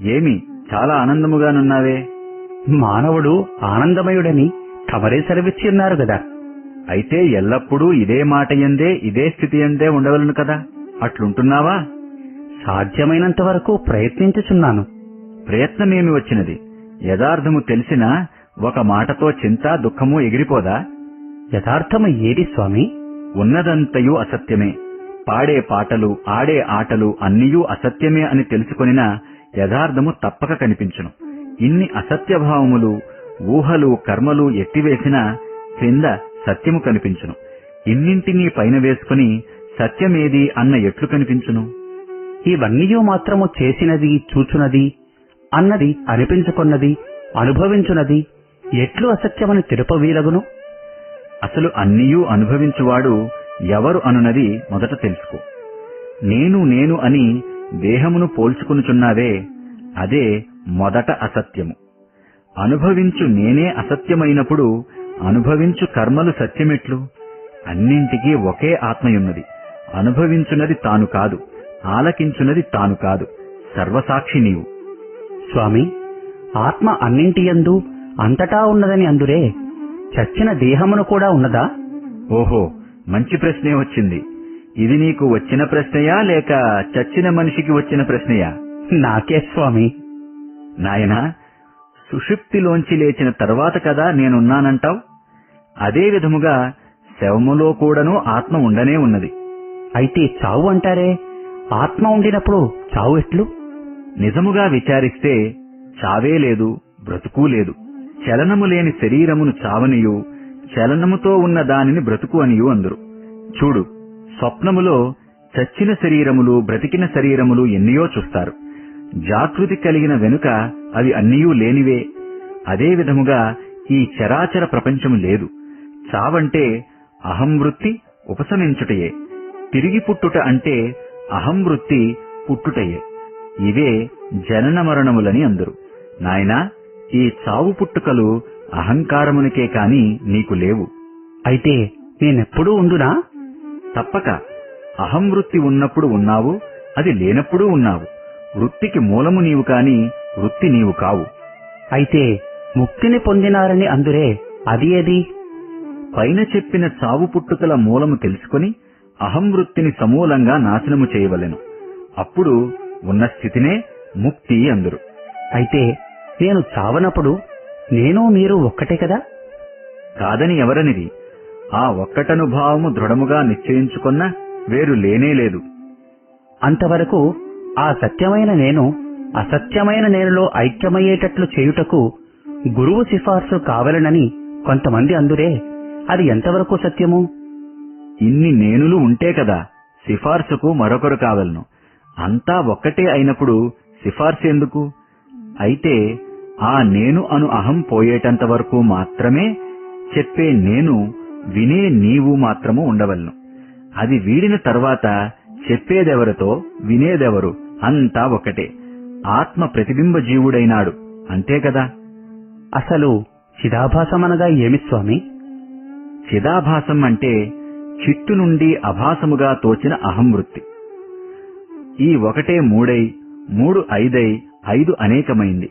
ఏమి చాలా ఆనందముగానున్నావే? మానవుడు ఆనందమయుడని తమరే సెలవిచ్చి ఉన్నారు కదా. అయితే ఎల్లప్పుడూ ఇదే మాట ఎందే ఇదే స్థితి ఎందే ఉండవలను కదా. అట్లుంటున్నావా? సాధ్యమైనంత వరకు ప్రయత్నించుచున్నాను. ప్రయత్నమేమి వచ్చినది? యథార్థము తెలిసినా ఒక మాటతో చింత దుఃఖము ఎగిరిపోదా? యథార్థము ఏది స్వామి? ఉన్నదంతయు అసత్యమే. పాడే పాటలు ఆడే ఆటలు అన్నియూ అసత్యమే అని తెలుసుకొనినా యథార్థము తప్పక కనిపించును. ఇన్ని అసత్యభావములు ఊహలు కర్మలు ఎట్టివేసినా క్రింద సత్యము కనిపించును. ఇన్నింటినీ పైన వేసుకుని సత్యమేది అన్న ఎట్లు కనిపించును? ఇవన్నీ మాత్రము చేసినది చూచునది అన్నది అనిపించుకున్నది అనుభవించునది ఎట్లు అసత్యమని తెలుపవీలగును? అసలు అన్నియూ అనుభవించువాడు ఎవరు అనునది మొదట తెలుసుకో. నేను నేను అని దేహమును పోల్చుకునుచున్నావే అదే మొదట అసత్యము. అనుభవించు నేనే అసత్యమైనప్పుడు అనుభవించు కర్మలు సత్యమెట్లు? అన్నింటికీ ఒకే ఆత్మయున్నది. అనుభవించున్నది తాను కాదు ఆలకించున్నది తాను కాదు సర్వసాక్షి నీవు. స్వామి ఆత్మ అన్నింటియందు అంతటా ఉన్నదని అందురే చచ్చిన దేహమును కూడా ఉన్నదా? ఓహో మంచి ప్రశ్నే వచ్చింది. ఇది నీకు వచ్చిన ప్రశ్నయా లేక చచ్చిన మనిషికి వచ్చిన ప్రశ్నయా? నాకే స్వామి. నాయనా సుషుప్తిలోంచి లేచిన తర్వాత కదా నేనున్నానంటావు? అదే విధముగా శవములో కూడాను ఆత్మ ఉండనే ఉన్నది. అయితే చావు అంటారే? ఆత్మ ఉండినప్పుడు చావు ఎట్లు? నిజముగా విచారిస్తే చావే లేదు బ్రతుకు లేదు. చలనము లేని శరీరమును చావనియు చలనముతో ఉన్న దానిని బ్రతుకు అనియు అందురు. చూడు స్వప్నములో చచ్చిన శరీరములు బ్రతికిన శరీరములు ఎన్నియో చూస్తారు. జాగృతి కలిగిన వెనుక అవి అన్నియూ లేనివే. అదే విధముగా ఈ చరాచర ప్రపంచము లేదు. చావంటే అహంవృత్తి ఉపశమించుటయే. తిరిగి పుట్టుట అంటే అహంవృత్తి పుట్టుటయే. ఇవే జనన మరణములని అందరు. నాయనా ఈ చావు పుట్టుకలు అహంకారమునికే కాని నీకు లేవు. అయితే నేనెప్పుడూ ఉండునా? తప్పక. అహం వృత్తి ఉన్నప్పుడు ఉన్నావు అది లేనప్పుడు ఉన్నావు. వృత్తికి మూలము నీవు కాని వృత్తి నీవు కావు. అయితే ముక్తిని పొందినారని అందురే అది ఏది? పైన చెప్పిన చావు పుట్టుకల మూలము తెలుసుకొని అహం వృత్తిని సమూలంగా నాశనము చేయవలెను. అప్పుడు ఉన్న స్థితినే ముక్తి అందురు. అయితే నేను చావనప్పుడు నేను మీరు ఒక్కటే కదా? కాదని ఎవరనిది? ఆ ఒక్కటనుభావము దృఢముగా నిశ్చయించుకున్న వేరు లేనే లేదు. అంతవరకు ఆ సత్యమైన నేను అసత్యమైన నేనులో ఐక్యమయ్యేటట్లు చేయుటకు గురువు సిఫార్సు కావలనని కొంతమంది అందురే అది ఎంతవరకు సత్యము? ఇన్ని నేనులు ఉంటే కదా సిఫార్సుకు మరొకరు కావలను. అంతా ఒక్కటే అయినప్పుడు సిఫార్సు ఎందుకు? అయితే ఆ నేను అను అహం పోయేటంత వరకు మాత్రమే చెప్పే నేను వినే నీవు మాత్రము ఉండవలను. అది వీడిన తర్వాత చెప్పేదెవరితో వినేదెవరు అంతా ఒకటే. ఆత్మ ప్రతిబింబ జీవుడైనాడు అంతే కదా? అసలు చిదాభాసమనగా ఏమి స్వామి? చిదాభాసం అంటే చిత్తు నుండి అభాసముగా తోచిన అహం వృత్తి ఈ ఒకటే మూడై మూడు ఐదై ఐదు అనేకమైంది.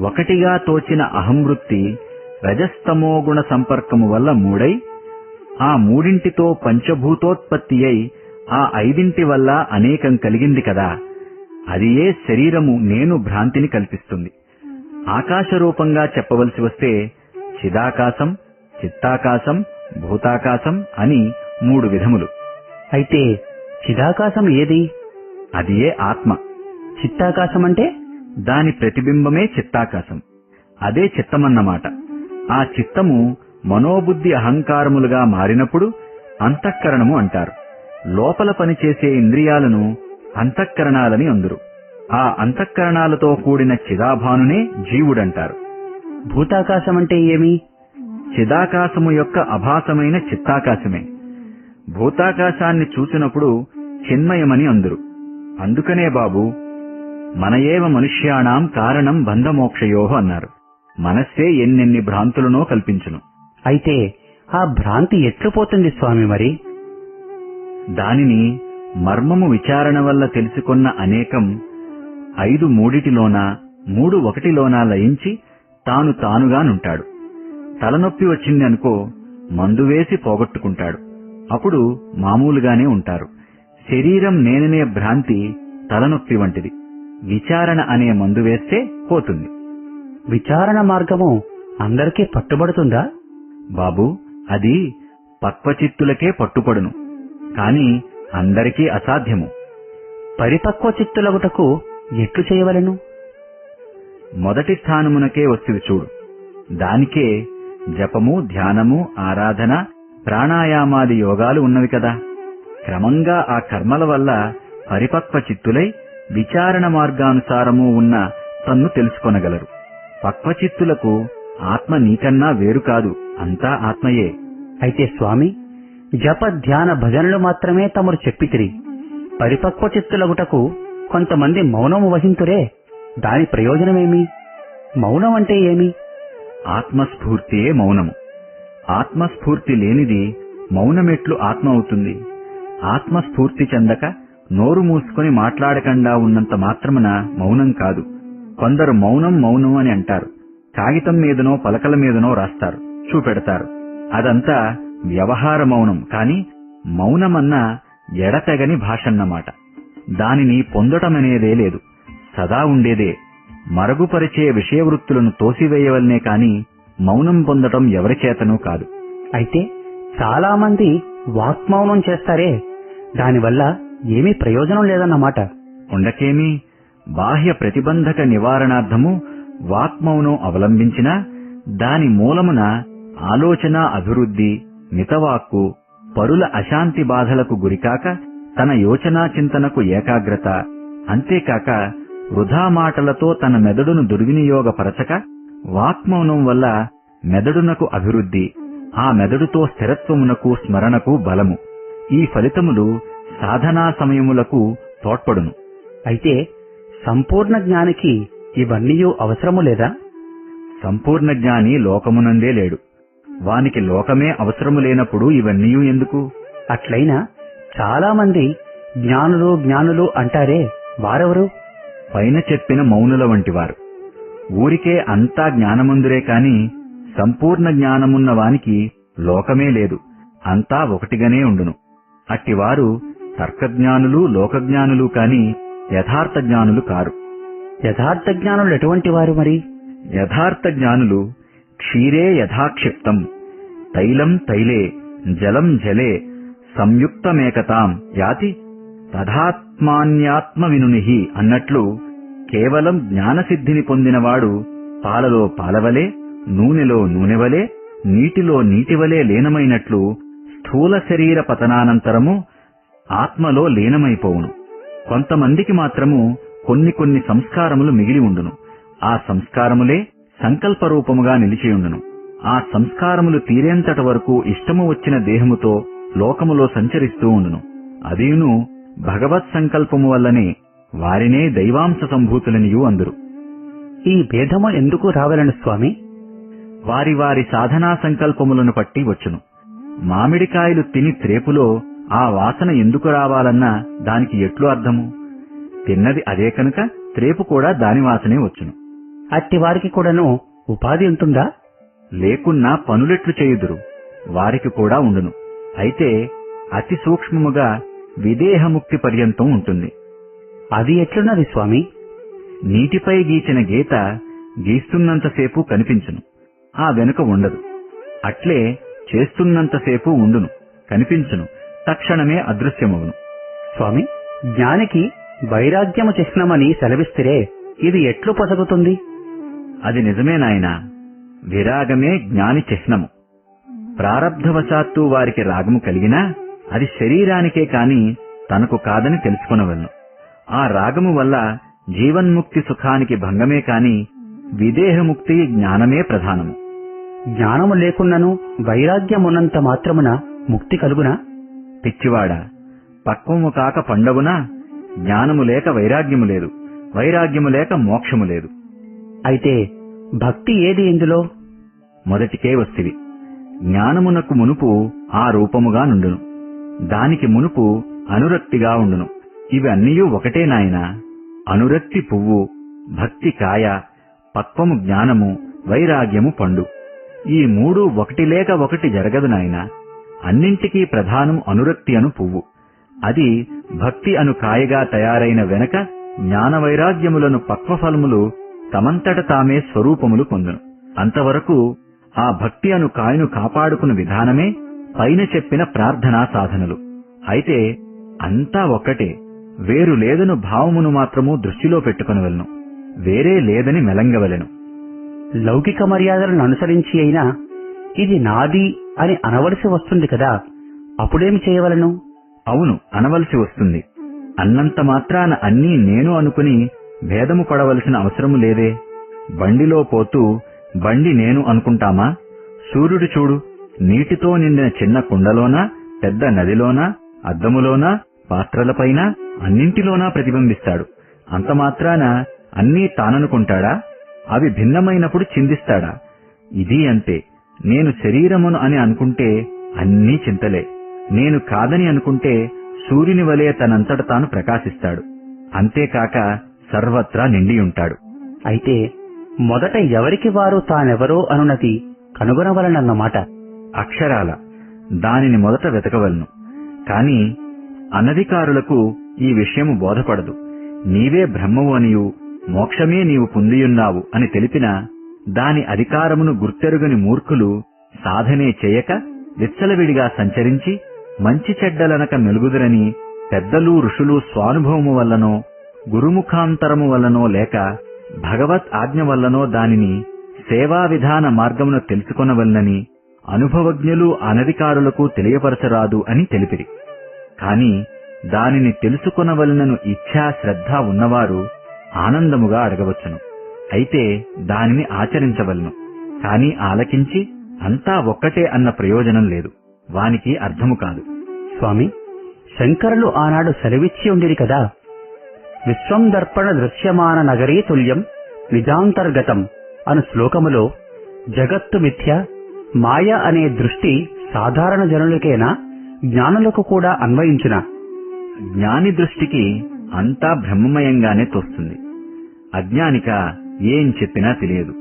ఒకటిగా తోచిన అహం వృత్తి రజస్తమోగుణ సంపర్కము వల్ల మూడై ఆ మూడింటితో పంచభూతోత్పత్తి అయి ఆ ఐదింటి వల్ల అనేకం కలిగింది కదా. అది ఏ శరీరము నేను భ్రాంతిని కల్పిస్తుంది. ఆకాశ రూపంగా చెప్పవలసి వస్తే చిదాకాశం చిత్తాకాశం భూతాకాశం అని మూడు విధములు. అయితే చిదాకాశం ఏది? అది ఏ ఆత్మ? చిత్తాకాశం అంటే? దాని ప్రతిబింబమే చిత్తాకాశం. అదే చిత్తమన్నమాట. ఆ చిత్తము మనోబుద్ధి అహంకారములుగా మారినప్పుడు అంతఃకరణము అంటారు. లోపల పనిచేసే ఇంద్రియాలను అంతఃకరణాలని అందురు. ఆ అంతఃకరణాలతో కూడిన చిదాభానునే జీవుడంటారు. భూతాకాశం అంటే ఏమి? చిదాకాశము యొక్క అభాసమైన చిత్తాకాశమే. భూతాకాశాన్ని చూసినప్పుడు చిన్మయమని అందురు. అందుకనే బాబు మన ఏవ మనుష్యాణం కారణం బంధమోక్షయో అన్నారు. మనస్సే ఎన్నెన్ని భ్రాంతులనో కల్పించును. అయితే ఆ భ్రాంతి ఎట్లు పోతుంది స్వామి మరి? దానిని మర్మము విచారణ వల్ల తెలుసుకున్న అనేకం ఐదు మూడిటిలోనా మూడు ఒకటిలోనా లయించి తాను తానుగానుంటాడు తలనొప్పి వచ్చింది అనుకో మందు వేసి పోగొట్టుకుంటాడు. అప్పుడు మామూలుగానే ఉంటారు. శరీరం నేననే భ్రాంతి తలనొప్పి వంటిది. విచారణ అనే మందు వేస్తే పోతుంది. విచారణ మార్గము అందరికీ పట్టుబడుతుందా? బాబు అది పక్వచిత్తులకే పట్టుపడును. కాని అందరికీ అసాధ్యము. పరిపక్వ చిత్తులగుటకు ఎట్లు చేయవలెను? మొదటి స్థానమునకే వస్తువి చూడు. దానికే జపము ధ్యానము ఆరాధన ప్రాణాయామాది యోగాలు ఉన్నవి కదా. క్రమంగా ఆ కర్మల వల్ల పరిపక్వ చిత్తులై విచారణ మార్గానుసారము ఉన్న తన్ను తెలుసుకొనగలరు. పక్వచిత్తులకు ఆత్మ నీకన్నా వేరు కాదు. అంతా ఆత్మయే. అయితే స్వామి జప ధ్యాన భజనలు మాత్రమే తమరు చెప్పితిరి. పరిపక్వ చిత్తులగుటకు కొంతమంది మౌనము వహింతురే. దాని ప్రయోజనమేమి? మౌనం అంటే ఏమి? ఆత్మస్ఫూర్తియే మౌనము. ఆత్మస్ఫూర్తి లేనిది మౌనమెట్లు ఆత్మ అవుతుంది. ఆత్మస్ఫూర్తి చెందక నోరు మూసుకొని మాట్లాడకుండా ఉన్నంత మాత్రమున మౌనం కాదు. కొందరు మౌనం మౌనం అని అంటారు. కాగితం మీదనో పలకల మీదనో రాస్తారు. చూపెడతారు. అదంతా వ్యవహార మౌనం కాని మౌనమన్నా ఎడతెగని భాషన్నమాట. దానిని పొందటమనేదే లేదు. సదా ఉండేదే. మరుగుపరిచే విషయవృత్తులను తోసివేయవలనే కాని మౌనం పొందటం ఎవరి చేతనూ కాదు. అయితే చాలా మంది వాక్మౌనం చేస్తారే? దానివల్ల ఏమీ ప్రయోజనం లేదన్నమాట. ఉండకేమి? బాహ్య ప్రతిబంధక నివారణార్థము వాక్మౌనం అవలంబించినా దాని మూలమున ఆలోచన అభివృద్ధి మితవాక్కు పరుల అశాంతి బాధలకు గురికాక తన యోచనా చింతనకు ఏకాగ్రత. అంతేకాక వృధా మాటలతో తన మెదడును దుర్వినియోగపరచక వాక్మౌనం వల్ల మెదడునకు అభివృద్ధి ఆ మెదడుతో స్థిరత్వమునకు స్మరణకు బలము. ఈ ఫలితములు సాధనా సమయములకు తోడ్పడును. అయితే సంపూర్ణ జ్ఞానికి ఇవన్నీ అవసరము లేదా? సంపూర్ణ జ్ఞాని లోకమునందే లేడు. వానికి లోకమే అవసరము లేనప్పుడు ఇవన్నీ ఎందుకు? అట్లయినా చాలా మంది జ్ఞానులు జ్ఞానులు అంటారే వారెవరు? పైన చెప్పిన మౌనుల వంటివారు. ఊరికే అంతా జ్ఞానమందురే కాని సంపూర్ణ జ్ఞానమున్న వానికి లోకమే లేదు అంతా ఒకటిగానే ఉండును. అట్టివారు తర్కజ్ఞానులు లోకజ్ఞానులు కాని యథార్థ జ్ఞానులు కారు. యథార్థ జ్ఞానులు ఎటువంటి వారు మరి? యథార్థ జ్ఞానులు క్షీరే యథాక్షిప్తం. తైలం తైలే జలం జలే సంయుక్తమేకతాం యాతి తథాత్మాన్యాత్మ వినునిహి అన్నట్లు కేవలం జ్ఞానసిద్ధిని పొందినవాడు పాలలో పాలవలే నూనెలో నూనెవలే నీటిలో నీటివలే లీనమైనట్లు స్థూల శరీర పతనానంతరము ఆత్మలో లీనమైపోవును. కొంతమందికి మాత్రము కొన్ని కొన్ని సంస్కారములు మిగిలి ఉండును. ఆ సంస్కారములే సంకల్ప రూపముగా నిలిచియుండును ఆ సంస్కారములు తీరేంతట వరకు ఇష్టము వచ్చిన దేహముతో లోకములో సంచరిస్తూ ఉండును. అదీను భగవత్ సంకల్పము వల్లనే వారినే దైవాంశ సంభూతులనియు అందురు. ఈ భేదము ఎందుకు రావలను స్వామి? వారి వారి సాధనా సంకల్పములను పట్టి వచ్చును. మామిడికాయలు తిని త్రేపులో ఆ వాసన ఎందుకు రావాలన్నా దానికి ఎట్లు అర్థము? తిన్నది అదే కనుక త్రేపు కూడా దాని వాసనే వచ్చును. అట్టి వారికి కూడాను ఉపాధి ఉంటుందా? లేకున్నా పనులెట్లు చేయుదురు. వారికి కూడా ఉండును. అయితే అతి సూక్ష్మముగా విదేహముక్తి పర్యంతం ఉంటుంది. అది ఎట్లున్నది స్వామి? నీటిపై గీచిన గీత గీస్తున్నంతసేపు కనిపించును. ఆ వెనుక ఉండదు. అట్లే చేస్తున్నంతసేపు ఉండును. కనిపించును. తక్షణమే అదృశ్యమవును స్వామి జ్ఞానికి వైరాగ్యము చిహ్నమని సెలవిస్తే ఇది ఎట్లు పొసగుతుంది? అది నిజమే నాయనా. విరాగమే జ్ఞాని చిహ్నము. ప్రారబ్ధవశాత్తు వారికి రాగము కలిగినా అది శరీరానికే కాని తనకు కాదని తెలుసుకొనవలను. ఆ రాగము వల్ల జీవన్ముక్తి సుఖానికి భంగమే కాని విదేహముక్తి జ్ఞానమే ప్రధానము. జ్ఞానము లేకున్నను వైరాగ్యమున్నంత మాత్రమున ముక్తి కలుగునా? పిచ్చివాడా పక్వము కాక పండవునా? జ్ఞానము లేక వైరాగ్యము లేదు. వైరాగ్యము లేక మోక్షము లేదు. అయితే భక్తి ఏది ఇందులో? మొదటికే వస్తివి. జ్ఞానమునకు మునుపు ఆ రూపముగా నుండును. దానికి మునుపు అనురక్తిగా ఉండును. ఇవి అన్నీయూ ఒకటే నాయనా. అనురక్తి పువ్వు భక్తి కాయ పక్వము జ్ఞానము వైరాగ్యము పండు. ఈ మూడు ఒకటి లేక ఒకటి జరగదు నాయనా. అన్నింటికీ ప్రధానం అనురక్తి అను పువ్వు. అది భక్తి అను కాయగా తయారైన వెనక జ్ఞానవైరాగ్యములను పక్వఫలములు తమంతట తామే స్వరూపములు పొందును. అంతవరకు ఆ భక్తి అను కాయను కాపాడుకున్న విధానమే పైన చెప్పిన ప్రార్థనా సాధనలు. అయితే అంతా ఒక్కటే వేరు లేదను భావమును మాత్రము దృష్టిలో పెట్టుకొనవలను వేరే లేదని మెలంగవలెను. లౌకిక మర్యాదలను అనుసరించి అయినా ఇది నాది అని అనవలసి వస్తుంది కదా అప్పుడేమి చేయవలను? అవును అనవలసి వస్తుంది. అన్నంత మాత్రాన అన్నీ నేను అనుకుని భేదము పడవలసిన అవసరము లేదే. బండిలో పోతూ బండి నేను అనుకుంటామా? సూర్యుడు చూడు నీటితో నిండిన చిన్న కుండలోనా పెద్ద నదిలోనా అద్దములోనా పాత్రలపైన అన్నింటిలోనా ప్రతిబింబిస్తాడు. అంత మాత్రాన అన్నీ తాననుకుంటాడా? అవి భిన్నమైనప్పుడు చిందిస్తాడా? ఇది అంతే. నేను శరీరమును అని అనుకుంటే అన్నీ చింతలే. నేను కాదని అనుకుంటే సూర్యుని వలె తనంతట తాను ప్రకాశిస్తాడు. అంతేకాక సర్వత్రా నిండియుంటాడు. అయితే మొదట ఎవరికి వారు తానెవరో అనున్నది కనుగొనవలనన్నమాట. అక్షరాల దానిని మొదట వెతకవలను. కాని అనధికారులకు ఈ విషయము బోధపడదు. నీవే బ్రహ్మవు అనియు మోక్షమే నీవు పొందియున్నావు అని తెలిపిన దాని అధికారమును గుర్తెరుగని మూర్ఖులు సాధనే చేయక విచ్చలవిడిగా సంచరించి మంచి చెడ్డలనక మెలుగుదురని పెద్దలు ఋషులు స్వానుభవము వల్లనో గురుముఖాంతరము వల్లనో లేక భగవత్ ఆజ్ఞ వల్లనో దానిని సేవా విధాన మార్గమును తెలుసుకొనవలనని అనుభవజ్ఞులు అనధికారులకు తెలియపరచరాదు అని తెలిపిరి. కాని దానిని తెలుసుకొనవలనను ఇచ్ఛా శ్రద్ధ ఉన్నవారు ఆనందముగా అడగవచ్చును. అయితే దానిని ఆచరించవలను. కాని ఆలకించి అంతా ఒక్కటే అన్న ప్రయోజనం లేదు. వానికి అర్థము కాదు. స్వామి శంకరులు ఆనాడు సెలవిచ్చి ఉండిరి కదా. విశ్వం దర్పణ దృశ్యమాన నగరీ తుల్యం నిజాంతర్గతం అను శ్లోకములో జగత్తు మిథ్య మాయ అనే దృష్టి సాధారణ జనులకేనా? జ్ఞానులకు కూడా అన్వయించున. జ్ఞాని దృష్టికి అంతా బ్రహ్మమయంగానే తోస్తుంది. అజ్ఞానిక ఏం చెప్పినా తెలియదు.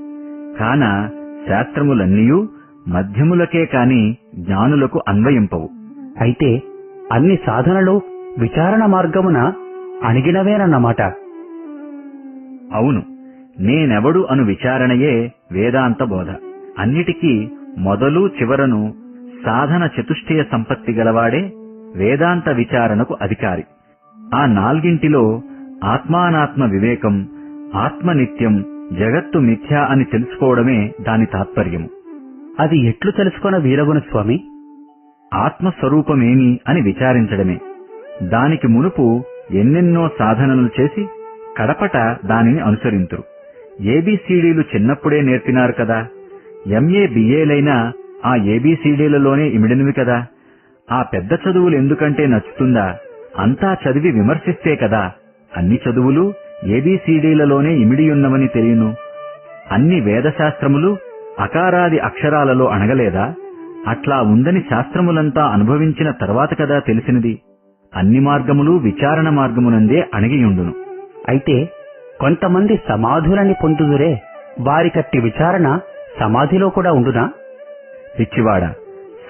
కాన శాస్త్రములన్నీయూ మధ్యములకే కాని జ్ఞానులకు అన్వయింపవు. అయితే అన్ని సాధనలు విచారణ మార్గమున అణిగినవేనన్నమాట. అవును నేనెవడు అను విచారణయే వేదాంత బోధ అన్నిటికీ మొదలు చివరను సాధన చతుష్టయ సంపత్తి గలవాడే వేదాంత విచారణకు అధికారి. ఆ నాల్గింటిలో ఆత్మానాత్మ వివేకం ఆత్మ నిత్యం జగత్తు మిథ్య అని తెలుసుకోవడమే దాని తాత్పర్యము. అది ఎట్లు తెలుసుకొన వీరగున స్వామి? ఆత్మస్వరూపమేమి అని విచారించడమే. దానికి మునుపు ఎన్నెన్నో సాధనలు చేసి కడపట దానిని అనుసరింతురు. ఏబీసీడీలు చిన్నప్పుడే నేర్పినారు కదా. ఎంఏ బిఏలైనా ఆ ఏబీసీడీలలోనే ఇమిడినవి కదా. ఆ పెద్ద చదువులు ఎందుకంటే నచ్చుతుందా? అంతా చదివి విమర్శిస్తే కదా. అన్ని చదువులు ఏబీసీడీలలోనే ఇమిడియున్నవని తెలియను. అన్ని వేదశాస్త్రములు అకారాది అక్షరాలలో అణగలేదా? అట్లా ఉందని శాస్త్రములంతా అనుభవించిన తర్వాత కదా తెలిసినది. అన్ని మార్గములు విచారణ మార్గమునందే అణగియుండును. అయితే కొంతమంది సమాధులని పొందుదురే వారికట్టి విచారణ సమాధిలో కూడా ఉండునా? పిచ్చివాడ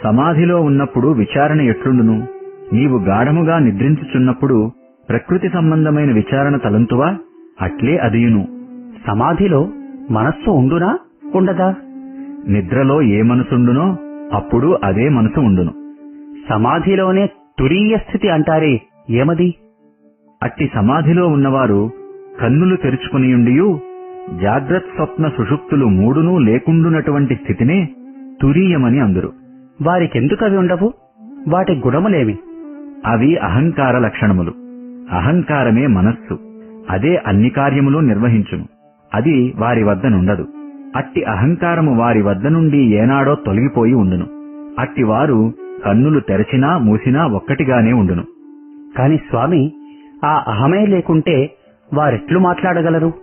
సమాధిలో ఉన్నప్పుడు విచారణ ఎట్లుండును? నీవు గాఢముగా నిద్రించుచున్నప్పుడు ప్రకృతి సంబంధమైన విచారణ తలంతువా? అట్లే అదియును. సమాధిలో మనస్సు ఉండునా? ఉండదా? నిద్రలో ఏ మనసుండునో అప్పుడు అదే మనసు ఉండును. సమాధిలోనే తురీయ స్థితి అంటారే ఏమది? అట్టి సమాధిలో ఉన్నవారు కన్నులు తెరుచుకునియుండియు జాగ్రత్త స్వప్న సుషుప్తులు మూడునూ లేకుండునటువంటి స్థితినే తురీయమని అందురు. వారికెందుకవి ఉండవు? వాటి గుణములేమి అవి అహంకార లక్షణములు. అహంకారమే మనస్సు. అదే అన్ని కార్యములు నిర్వహించును. అది వారి వద్ద నుండదు. అట్టి అహంకారము వారి వద్ద నుండి ఏనాడో తొలగిపోయి ఉండును. అట్టి వారు కన్నులు తెరచినా మూసినా ఒక్కటిగానే ఉండును. కాని స్వామి ఆ అహమే లేకుంటే వారెట్లు మాట్లాడగలరు?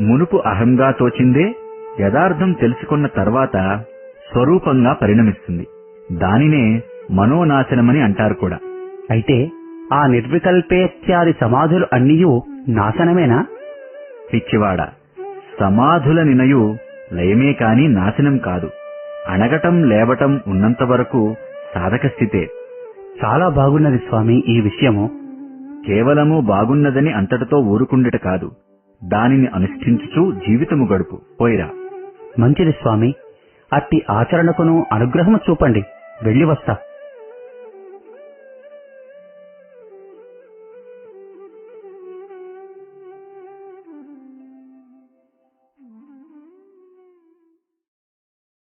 మునుపు అహంగా తోచిందే యథార్థం తెలుసుకున్న తర్వాత స్వరూపంగా పరిణమిస్తుంది. దానినే మనోనాశనమని అంటారు కూడా. అయితే ఆ నిర్వికల్పేత్యాది సమాధులు అన్నీయూ నాశనమేనా? పిచ్చివాడ సమాధుల నినయు లయమే కాని నాశనం కాదు. అణగటం లేవటం ఉన్నంత వరకు సాధక స్థితే చాలా బాగున్నది స్వామి ఈ విషయము. కేవలము బాగున్నదని అంతటితో ఊరుకుండుట కాదు. దానిని అనుష్ఠించుచూ జీవితము గడుపు. పోయిరా. మంచిది స్వామి. అట్టి ఆచరణకును అనుగ్రహము చూపండి. వెళ్ళి వస్తా.